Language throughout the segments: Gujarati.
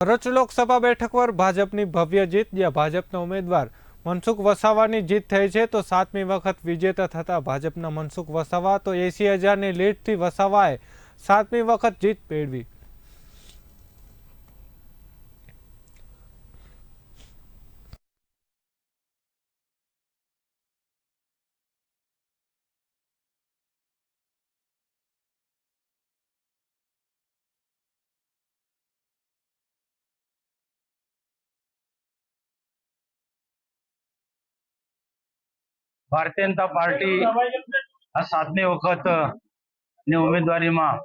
ભરૂચ લોકસભા બેઠક પર ભાજપની ભવ્ય જીત, જ્યાં ભાજપના ઉમેદવાર મનસુખ વસાવાની જીત થઈ છે, તો સાતમી વખત વિજેતા થતા ભાજપના મનસુખ વસાવા, તો એસી હજારની લીડથી વસાવાએ સાતમી વખત જીત મેળવી. ભારતીય જનતા પાર્ટી આ સાતમી વખતની ઉમેદવારીમાં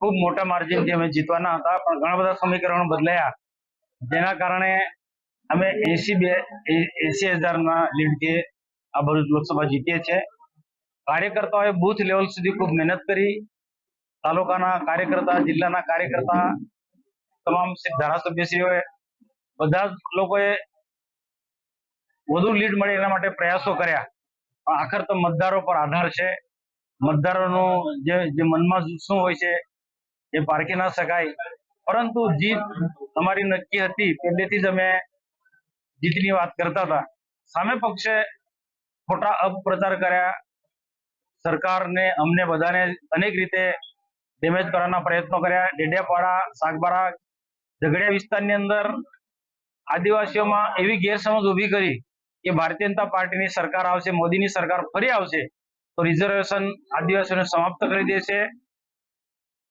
ખૂબ મોટા માર્જિનથી અમે જીતવાના હતા, પણ ઘણા બધા સમીકરણો બદલાયા. જેના કારણે અમે એસી બે એસી હજારના લીડથી આ ભરૂચ લોકસભા જીતીએ છે કાર્યકર્તાઓએ બૂથ લેવલ સુધી ખૂબ મહેનત કરી. તાલુકાના કાર્યકર્તા, જિલ્લાના કાર્યકર્તા, તમામ ધારાસભ્યશ્રીઓએ, બધા જ લોકોએ વધુ લીડ મળે એના માટે પ્રયાસો કર્યા. પણ આખર તો મતદારો પર આધાર છે. મતદારોનો જે જે મનમાં શું હોય છે એ પારખી ના શકાય. પરંતુ જીત તમારી નક્કી હતી પહેલેથી જ અમે જીતની વાત કરતા હતા. સામે પક્ષે ખોટા અપપ્રચાર કર્યા. સરકારને અમને બધાને અનેક રીતે ડેમેજ કરવાના પ્રયત્નો કર્યા. ડેડિયાપાડા, સાગબારા, ઝઘડિયા વિસ્તારની અંદર આદિવાસીઓમાં એવી ગેરસમજ ઊભી કરી કે ભારતીય જનતા પાર્ટીની સરકાર આવશે, મોદીની સરકાર ફરી આવશે, તો રિઝર્વેશન આદિવાસીઓને સમાપ્ત કરી દેશે.